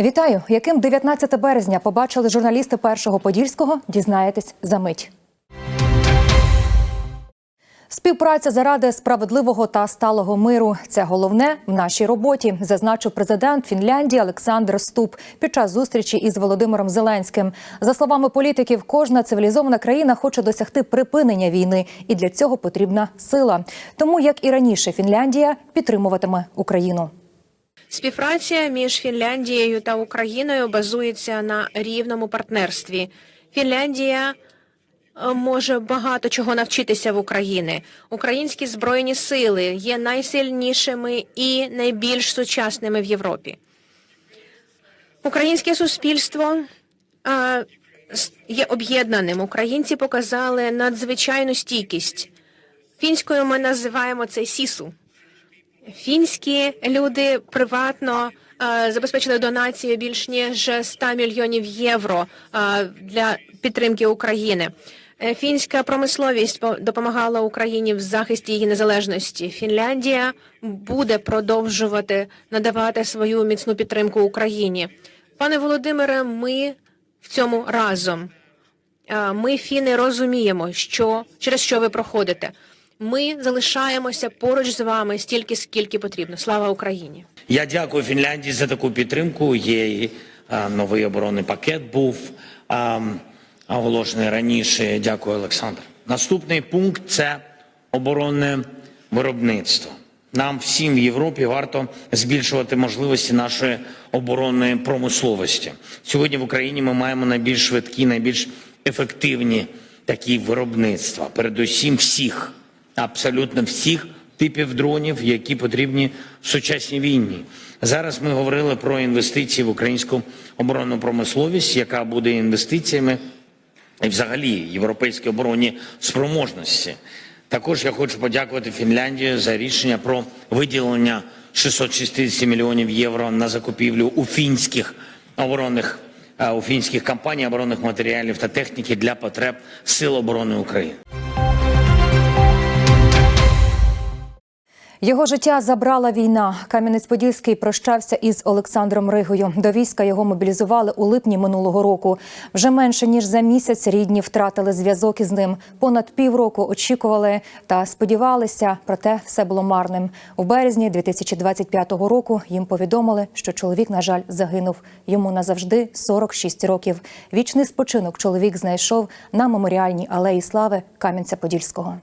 Вітаю! Яким 19 березня побачили журналісти першого подільського? Дізнаєтесь за мить. Співпраця заради справедливого та сталого миру це головне в нашій роботі, зазначив президент Фінляндії Олександр Ступ під час зустрічі із Володимиром Зеленським. За словами політиків, кожна цивілізована країна хоче досягти припинення війни, і для цього потрібна сила. Тому як і раніше, Фінляндія підтримуватиме Україну. Співпраця між Фінляндією та Україною базується на рівному партнерстві. Фінляндія е, може багато чого навчитися в Україні. Українські збройні сили є найсильнішими і найбільш сучасними в Європі. Українське суспільство е, є об'єднаним. Українці показали надзвичайну стійкість. Фінською ми називаємо це сісу. Фінські люди приватно е, забезпечили донацію більш ніж 100 мільйонів євро е, для підтримки України. Е, Фінська промисловість по- допомагала Україні в захисті її незалежності. Фінляндія буде продовжувати надавати свою міцну підтримку Україні. Пане Володимире, ми в цьому разом. Ми, фіни, розуміємо, що через що ви проходите. Ми залишаємося поруч з вами стільки, скільки потрібно. Слава Україні! Я дякую Фінляндії за таку підтримку. Є новий оборонний пакет був оголошений раніше. Дякую, Олександр. Наступний пункт це оборонне виробництво. Нам всім в Європі варто збільшувати можливості нашої оборонної промисловості. Сьогодні в Україні ми маємо найбільш швидкі, найбільш ефективні такі виробництва. Передусім всіх, абсолютно всіх типів дронів, які потрібні в сучасній війні. Зараз ми говорили про інвестиції в українську оборонну промисловість, яка буде інвестиціями і взагалі європейські оборонні спроможності. Також я хочу подякувати Фінляндії за рішення про виділення 660 мільйонів євро на закупівлю у фінських оборонних е, у фінських компаній оборонних матеріалів та техніки для потреб Сил оборони України. Його життя забрала війна. Кам'янець-Подільський прощався із Олександром Ригою. До війська його мобілізували у липні минулого року. Вже менше ніж за місяць рідні втратили зв'язок із ним. Понад півроку очікували та сподівалися, проте все було марним. У березні 2025 року їм повідомили, що чоловік, на жаль, загинув. Йому назавжди 46 років. Вічний спочинок чоловік знайшов на меморіальній алеї слави Кам'янця-Подільського.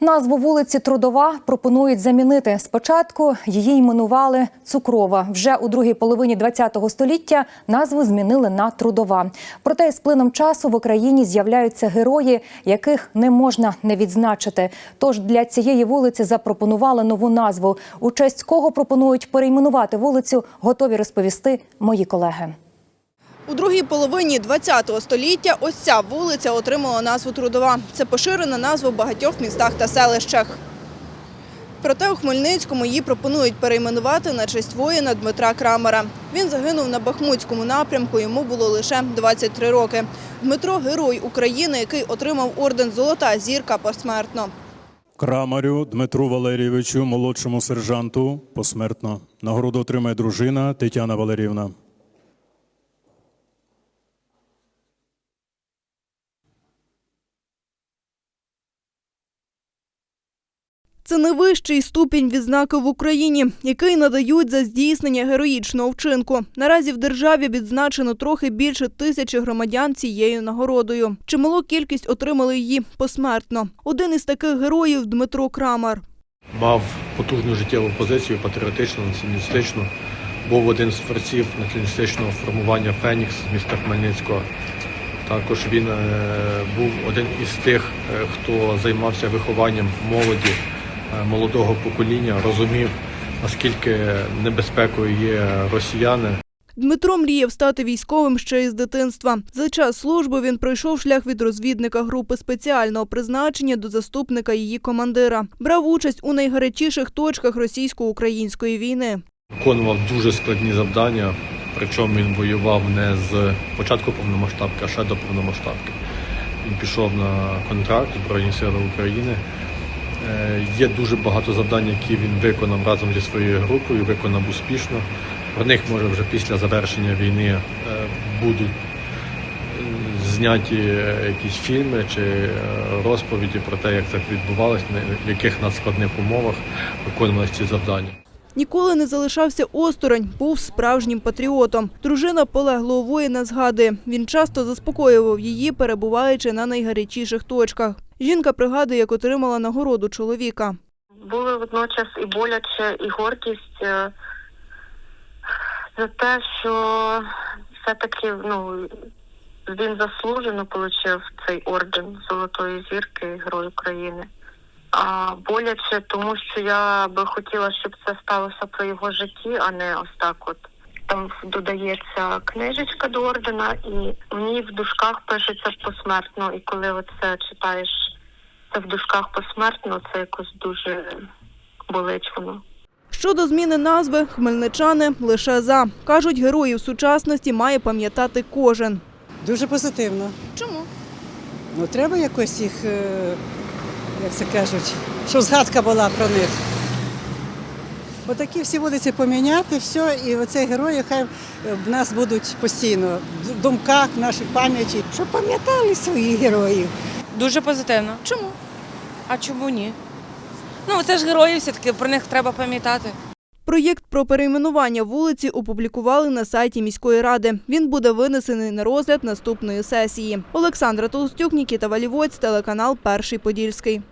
Назву вулиці Трудова пропонують замінити. Спочатку її іменували Цукрова. Вже у другій половині ХХ століття назву змінили на Трудова. Проте з плином часу в Україні з'являються герої, яких не можна не відзначити. Тож для цієї вулиці запропонували нову назву. У честь кого пропонують перейменувати вулицю, готові розповісти мої колеги. У другій половині ХХ століття ось ця вулиця отримала назву Трудова. Це поширена назва в багатьох містах та селищах. Проте у Хмельницькому її пропонують перейменувати на честь воїна Дмитра Крамера. Він загинув на Бахмутському напрямку, йому було лише 23 роки. Дмитро – герой України, який отримав орден «Золота зірка» посмертно. Крамарю Дмитру Валерійовичу, молодшому сержанту, посмертно. Нагороду отримає дружина Тетяна Валерівна. Це найвищий ступінь відзнаки в Україні, який надають за здійснення героїчного вчинку. Наразі в державі відзначено трохи більше тисячі громадян цією нагородою. Чималу кількість отримали її посмертно. Один із таких героїв Дмитро Крамар. мав потужну життєву позицію, патріотичну, націоналістичну. Був один з творців націоналістичного формування Фенікс з міста Хмельницького. Також він е, був один із тих, е, хто займався вихованням молоді, молодого покоління, розумів, наскільки небезпекою є росіяни. Дмитро мріяв стати військовим ще із дитинства. За час служби він пройшов шлях від розвідника групи спеціального призначення до заступника її командира. Брав участь у найгарячіших точках російсько-української війни. Виконував дуже складні завдання, причому він воював не з початку повномасштабки, а ще до повномасштабки. Він пішов на контракт Збройні Сили України. Е, Є дуже багато завдань, які він виконав разом зі своєю групою, виконав успішно. Про них може вже після завершення війни е, будуть е, зняті якісь фільми чи розповіді про те, як це відбувалося, в яких надскладних умовах виконувалися ці завдання. Ніколи не залишався осторонь, був справжнім патріотом. Дружина полеглого воїна згадує, він часто заспокоював її, перебуваючи на найгарячіших точках. Жінка пригадує, як отримала нагороду чоловіка. були водночас і боляче, і гордість е, за те, що все-таки ну, він заслужено отримав цей орден Золотої зірки Герой України. А боляче, тому що я би хотіла, щоб це сталося при його житті, а не ось так от. Там додається книжечка до ордена, і в ній в дужках пишеться посмертно. І коли оце читаєш це в дужках посмертно, це якось дуже болить воно. Щодо зміни назви, хмельничани лише за. Кажуть, героїв сучасності має пам'ятати кожен. Дуже позитивно. Чому? Ну треба якось їх, е, як це кажуть, щоб згадка була про них. Отакі всі вулиці поміняти, все, і оцей герої хай е, в нас будуть постійно в думках, в нашій пам'яті, щоб пам'ятали своїх героїв. Дуже позитивно. Чому? А чому ні? Ну, це ж герої, все-таки про них треба пам'ятати. Проєкт про перейменування вулиці опублікували на сайті міської ради. Він буде винесений на розгляд наступної сесії. Олександра Толстюк, Нікіта Валівоць, телеканал Перший Подільський.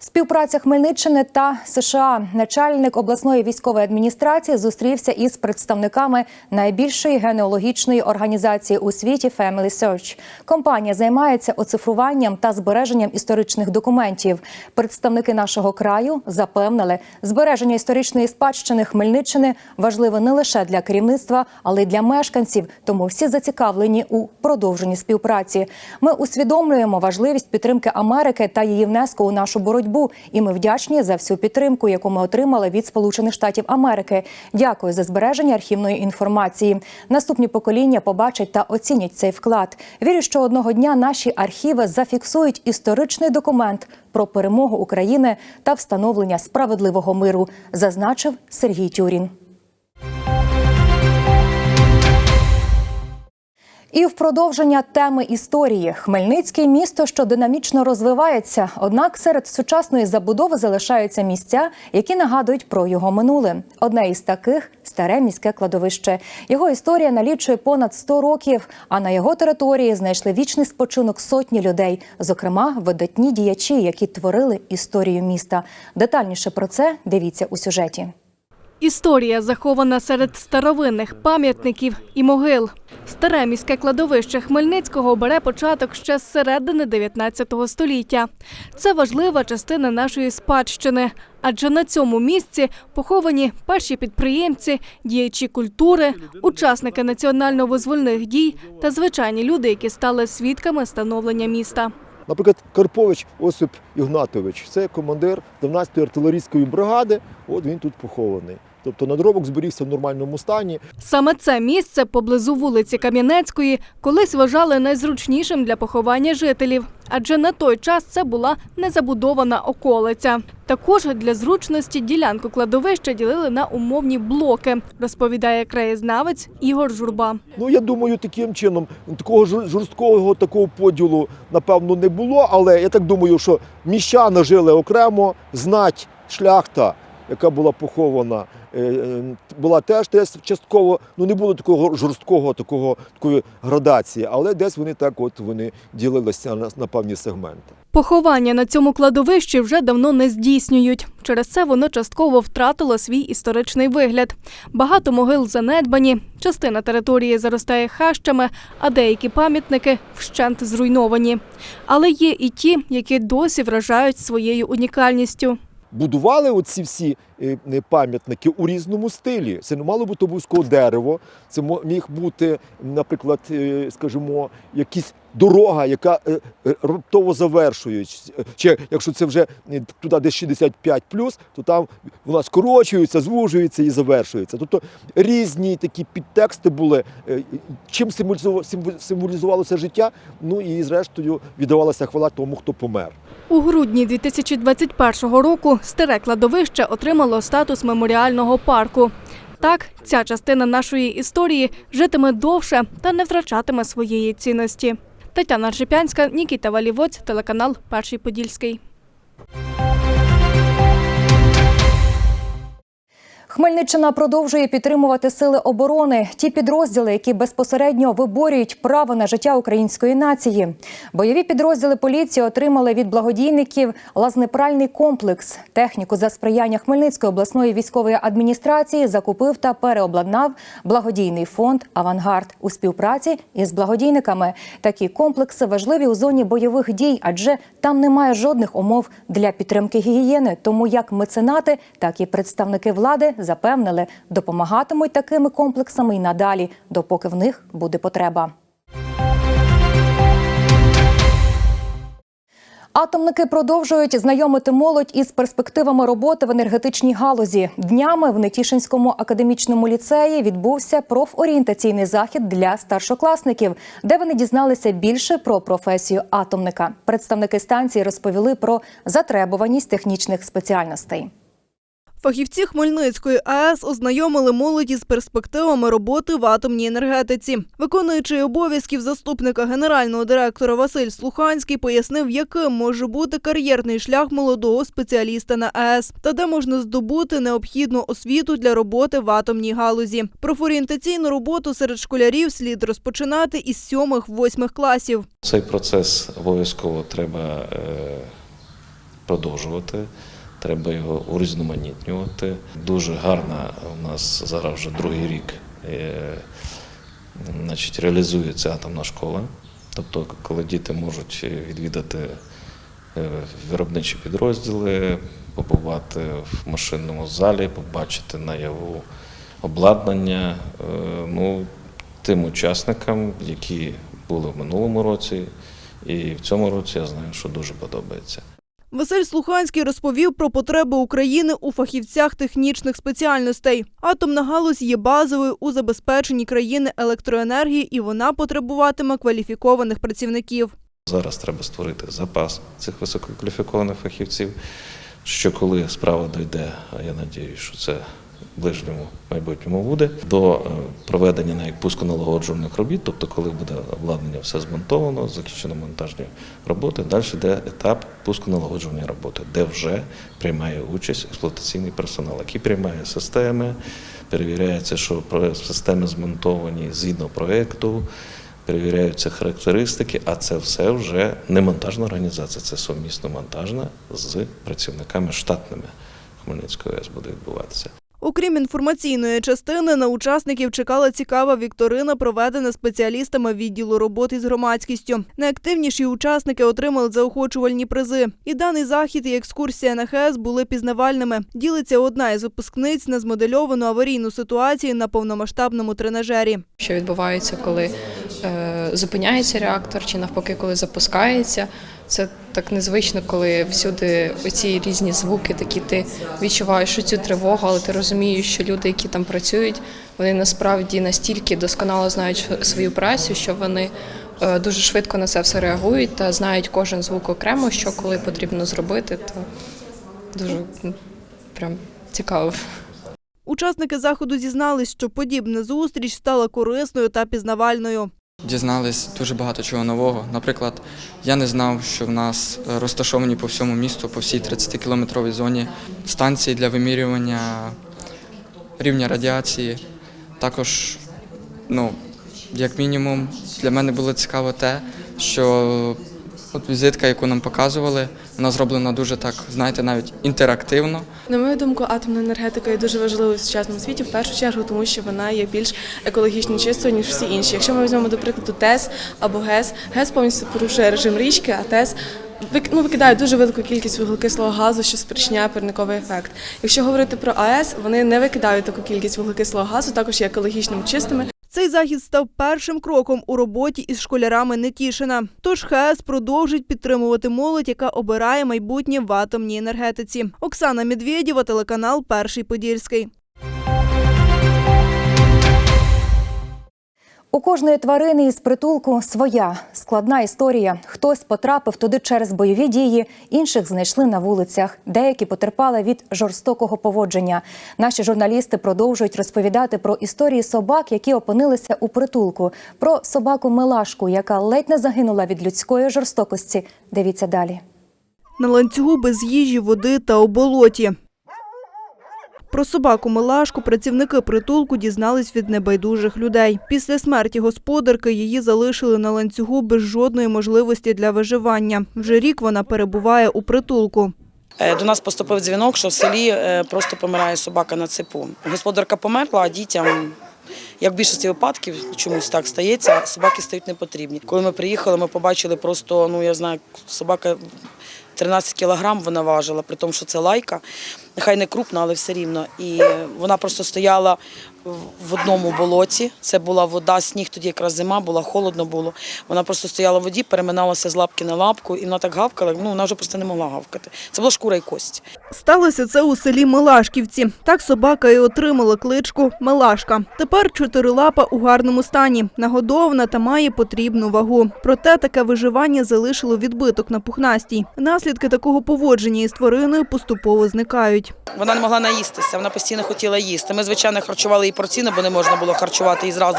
Співпраця Хмельниччини та США. Начальник обласної військової адміністрації зустрівся із представниками найбільшої генеалогічної організації у світі Family Search. Компанія займається оцифруванням та збереженням історичних документів. Представники нашого краю запевнили, збереження історичної спадщини Хмельниччини важливе не лише для керівництва, але й для мешканців. Тому всі зацікавлені у продовженні співпраці. Ми усвідомлюємо важливість підтримки Америки та її внеску у нашу боротьбу. І ми вдячні за всю підтримку, яку ми отримали від Сполучених Штатів Америки. Дякую за збереження архівної інформації. Наступні покоління побачать та оцінять цей вклад. Вірю, що одного дня наші архіви зафіксують історичний документ про перемогу України та встановлення справедливого миру, зазначив Сергій Тюрін. І в продовження теми історії Хмельницьке місто, що динамічно розвивається. Однак серед сучасної забудови залишаються місця, які нагадують про його минуле. Одне із таких старе міське кладовище. Його історія налічує понад 100 років. А на його території знайшли вічний спочинок сотні людей, зокрема видатні діячі, які творили історію міста. Детальніше про це дивіться у сюжеті. Історія захована серед старовинних пам'ятників і могил. Старе міське кладовище Хмельницького бере початок ще з середини 19 століття. Це важлива частина нашої спадщини, адже на цьому місці поховані перші підприємці, діячі культури, учасники національно-визвольних дій та звичайні люди, які стали свідками становлення міста. Наприклад, Карпович Осип Ігнатович, це командир 12-ї артилерійської бригади. От він тут похований. Тобто надробок зберігся в нормальному стані. Саме це місце поблизу вулиці Кам'янецької колись вважали найзручнішим для поховання жителів, адже на той час це була незабудована околиця. Також для зручності ділянку кладовища ділили на умовні блоки, розповідає краєзнавець Ігор Журба. Ну я думаю, таким чином такого жор- жорсткого такого поділу напевно не було. Але я так думаю, що міщани жили окремо, знать шляхта, яка була похована, була теж теж частково. Ну не було такого жорсткого такого такої градації, але десь вони так, от вони ділилися на, на певні сегменти. Поховання на цьому кладовищі вже давно не здійснюють. Через це воно частково втратило свій історичний вигляд. Багато могил занедбані, частина території заростає хащами, а деякі пам'ятники вщент зруйновані. Але є і ті, які досі вражають своєю унікальністю. будували оці всі е, е, пам'ятники у різному стилі. Це не мало бути обов'язково дерево, це міг бути, наприклад, е, скажімо, якісь дорога, яка е, е, раптово завершується. Чи якщо це вже туди, де 65 то там вона скорочується, звужується і завершується. Тобто різні такі підтексти були, чим символізувало- символ- символізувалося життя. Ну і зрештою віддавалася хвала тому, хто помер. У грудні 2021 року старе кладовище отримало статус меморіального парку. Так, ця частина нашої історії житиме довше та не втрачатиме своєї цінності. Тетяна Ржепянська, Нікіта Валівоць, телеканал Перший Подільський. Хмельниччина продовжує підтримувати сили оборони, ті підрозділи, які безпосередньо виборюють право на життя української нації. Бойові підрозділи поліції отримали від благодійників лазнепральний комплекс. Техніку за сприяння Хмельницької обласної військової адміністрації закупив та переобладнав благодійний фонд Авангард у співпраці із благодійниками. Такі комплекси важливі у зоні бойових дій, адже там немає жодних умов для підтримки гігієни. Тому як меценати, так і представники влади запевнили, допомагатимуть такими комплексами й надалі, допоки в них буде потреба. Атомники продовжують знайомити молодь із перспективами роботи в енергетичній галузі. Днями в Нетішинському академічному ліцеї відбувся профорієнтаційний захід для старшокласників, де вони дізналися більше про професію атомника. Представники станції розповіли про затребуваність технічних спеціальностей. Фахівці Хмельницької АЕС ознайомили молоді з перспективами роботи в атомній енергетиці. Виконуючий обов'язків заступника генерального директора Василь Слуханський пояснив, яким може бути кар'єрний шлях молодого спеціаліста на АЕС та де можна здобути необхідну освіту для роботи в атомній галузі. Профорієнтаційну роботу серед школярів слід розпочинати із сьомих-восьмих класів. Цей процес обов'язково треба е, продовжувати, треба його урізноманітнювати. Дуже гарна у нас зараз вже другий рік е, значить, реалізується атомна школа. Тобто, коли діти можуть відвідати е, виробничі підрозділи, побувати в машинному залі, побачити наяву обладнання. е, Ну, тим учасникам, які були в минулому році, і в цьому році я знаю, що дуже подобається. Василь Слуханський розповів про потреби України у фахівцях технічних спеціальностей. Атомна галузь є базовою у забезпеченні країни електроенергії, і вона потребуватиме кваліфікованих працівників. Зараз треба створити запас цих висококваліфікованих фахівців, що коли справа дойде, а я сподіваюся, що це ближньому майбутньому буде, до е, проведення навіть пусконалагоджувальних робіт, тобто коли буде обладнання все змонтовано, закінчено монтажні роботи, далі йде етап пусконалагоджувальної роботи, де вже приймає участь експлуатаційний персонал, який приймає системи, перевіряється, що системи змонтовані згідно проєкту, перевіряються характеристики, а це все вже не монтажна організація, це сумісно монтажна з працівниками штатними Хмельницької АЕС буде відбуватися. Окрім інформаційної частини, на учасників чекала цікава вікторина, проведена спеціалістами відділу роботи з громадськістю. Найактивніші учасники отримали заохочувальні призи. І даний захід і екскурсія на ХЕС були пізнавальними. Ділиться одна із випускниць на змодельовану аварійну ситуацію на повномасштабному тренажері. що відбувається, коли е, зупиняється реактор, чи навпаки, коли запускається. Це так незвично, коли всюди оці різні звуки, такі ти відчуваєш цю тривогу, але ти розумієш, що люди, які там працюють, вони насправді настільки досконало знають свою працю, що вони е, дуже швидко на це все реагують та знають кожен звук окремо, що коли потрібно зробити, то дуже прям цікаво. Учасники заходу зізнались, що подібна зустріч стала корисною та пізнавальною. Дізнались дуже багато чого нового. Наприклад, я не знав, що в нас розташовані по всьому місту, по всій 30-кілометровій зоні станції для вимірювання рівня радіації. Також, ну, як мінімум, для мене було цікаво те, що от візитка, яку нам показували, вона зроблена дуже так, знаєте, навіть інтерактивно. На мою думку, атомна енергетика є дуже важливою в сучасному світі, в першу чергу, тому що вона є більш екологічно чистою, ніж всі інші. Якщо ми візьмемо, до прикладу, ТЕС або ГЕС, ГЕС повністю порушує режим річки, а ТЕС ну, викидають дуже велику кількість вуглекислого газу, що спричиняє парниковий ефект. Якщо говорити про АЕС, вони не викидають таку кількість вуглекислого газу, також є екологічними чистими. Цей захід став першим кроком у роботі із школярами Нетішина. Тож ХЕС продовжить підтримувати молодь, яка обирає майбутнє в атомній енергетиці. Оксана Медведєва, телеканал Перший Подільський. У кожної тварини із притулку своя складна історія. Хтось потрапив туди через бойові дії, інших знайшли на вулицях. Деякі потерпали від жорстокого поводження. Наші журналісти продовжують розповідати про історії собак, які опинилися у притулку. Про собаку Милашку, яка ледь не загинула від людської жорстокості. Дивіться далі. На ланцюгу без їжі, води та у болоті. Про собаку Милашку працівники притулку дізнались від небайдужих людей. Після смерті господарки її залишили на ланцюгу без жодної можливості для виживання. Вже рік вона перебуває у притулку. Е, До нас поступив дзвінок, що в селі е, просто помирає собака на цепу. Господарка померла, а дітям, як в більшості випадків, чомусь так стається, собаки стають непотрібні. Коли ми приїхали, ми побачили просто, ну я знаю, собака 13 кілограм вона важила, при тому, що це лайка. Нехай не крупна, але все рівно. І вона просто стояла в- одному болоті. Це була вода, сніг, тоді якраз зима була, холодно було. Вона просто стояла в воді, переминалася з лапки на лапку, і вона так гавкала, ну вона вже просто не могла гавкати. Це була шкура і кость. Сталося це у селі Милашківці. Так собака і отримала кличку Милашка. Тепер чотирилапа у гарному стані, нагодована та має потрібну вагу. Проте таке виживання залишило відбиток на пухнастій. Наслідки такого поводження із твариною поступово зникають. Вона не могла наїстися, вона постійно хотіла їсти. Ми, звичайно, харчували її порційно, бо не можна було харчувати її зразу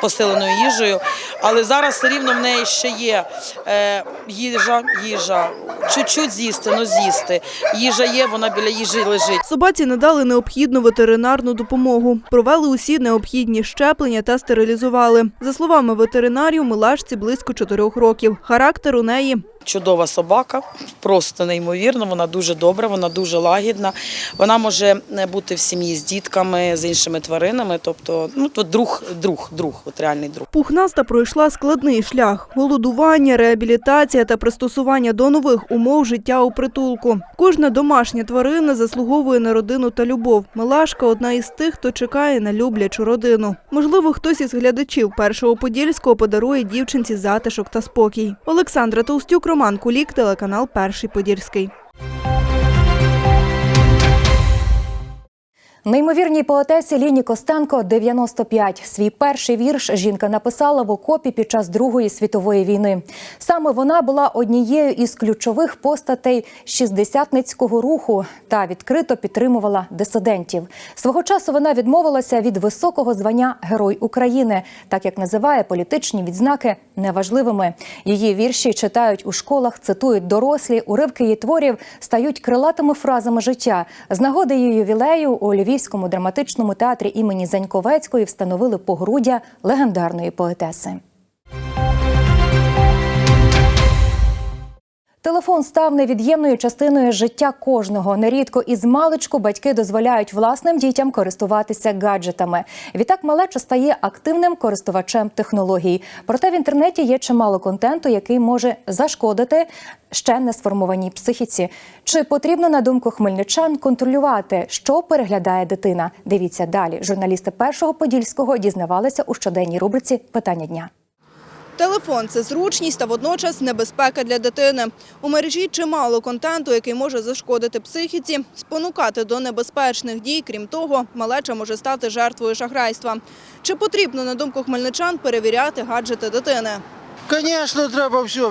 посиленою їжею. Але зараз все рівно в неї ще є е, їжа, їжа. Чуть-чуть з'їсти, ну з'їсти. Їжа є, вона біля їжі лежить. Собаці надали необхідну ветеринарну допомогу. Провели усі необхідні щеплення та стерилізували. За словами ветеринарів, Милашці близько чотирьох років. Характер у неї Чудова собака, просто неймовірно. Вона дуже добра, вона дуже лагідна. Вона може е, бути в сім'ї з дітками, з іншими тваринами. Тобто, ну то друг, друг, друг, от реальний друг. Пухнаста пройшла складний шлях: голодування, реабілітація та пристосування до нових умов життя у притулку. Кожна домашня тварина заслуговує на родину та любов. Милашка одна із тих, хто чекає на люблячу родину. Можливо, хтось із глядачів першого подільського подарує дівчинці затишок та спокій. Олександра Толстюк, Роман Кулік, телеканал Перший Подільський. Неймовірній поетесі Ліні Костенко 95. Свій перший вірш жінка написала в окопі під час Другої світової війни. Саме вона була однією із ключових постатей шістдесятницького руху та відкрито підтримувала дисидентів. Свого часу вона відмовилася від високого звання Герой України, так як називає політичні відзнаки неважливими. Її вірші читають у школах, цитують дорослі. Уривки її творів стають крилатими фразами життя. З нагоди її ювілею у Львівському драматичному театрі імені Заньковецької встановили погруддя легендарної поетеси. Телефон став невід'ємною частиною життя кожного. Нерідко із маличку батьки дозволяють власним дітям користуватися гаджетами. Відтак малеча стає активним користувачем технологій. Проте в інтернеті є чимало контенту, який може зашкодити ще не сформованій психіці. Чи потрібно, на думку хмельничан, контролювати, що переглядає дитина? Дивіться далі. Журналісти першого подільського дізнавалися у щоденній рубриці Питання дня. Телефон це зручність та водночас небезпека для дитини. У мережі чимало контенту, який може зашкодити психіці, спонукати до небезпечних дій. Крім того, малеча може стати жертвою шахрайства. Чи потрібно, на думку хмельничан, перевіряти гаджети дитини? Звісно, треба все.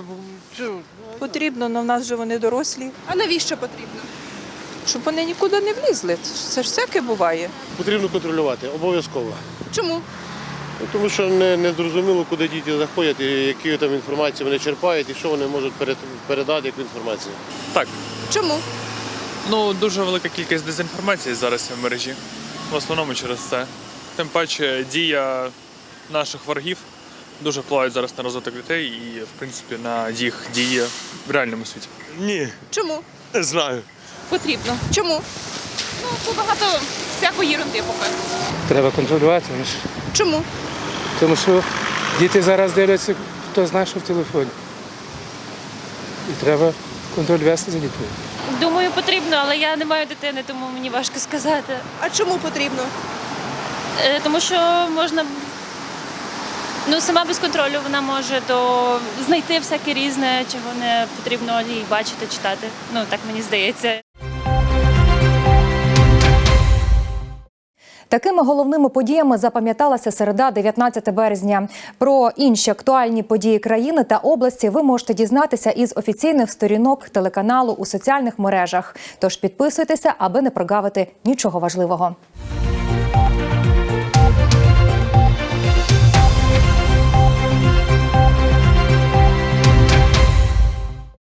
Потрібно, але в нас вже вони дорослі, А навіщо потрібно? щоб вони нікуди не влізли. Це ж всяке буває. Потрібно контролювати, обов'язково. Чому? Ну, Тому що не, не зрозуміло, куди діти заходять, і яку там інформацію вони черпають і що вони можуть перед- передати, яку інформацію. Так, Чому? ну дуже велика кількість дезінформації зараз в мережі. В основному через це. Тим паче дія наших ворогів дуже впливають зараз на розвиток дітей і, в принципі, на їх дії в реальному світі. Ні, Чому? не знаю. Потрібно. Чому? Ну, тут багато всякої ерунди поки. Треба контролювати, ж. Чому? Тому що діти зараз дивляться, хто знає, що в телефоні. І треба контроль вести за дітьми. Думаю, потрібно, але я не маю дитини, тому мені важко сказати. А чому потрібно? Е, Тому що можна ну сама без контролю вона може то знайти всяке різне, чого не потрібно їй бачити, читати. Ну так мені здається. Такими головними подіями запам'яталася середа, 19 березня. Про інші актуальні події країни та області ви можете дізнатися із офіційних сторінок телеканалу у соціальних мережах. Тож підписуйтеся, аби не прогавити нічого важливого.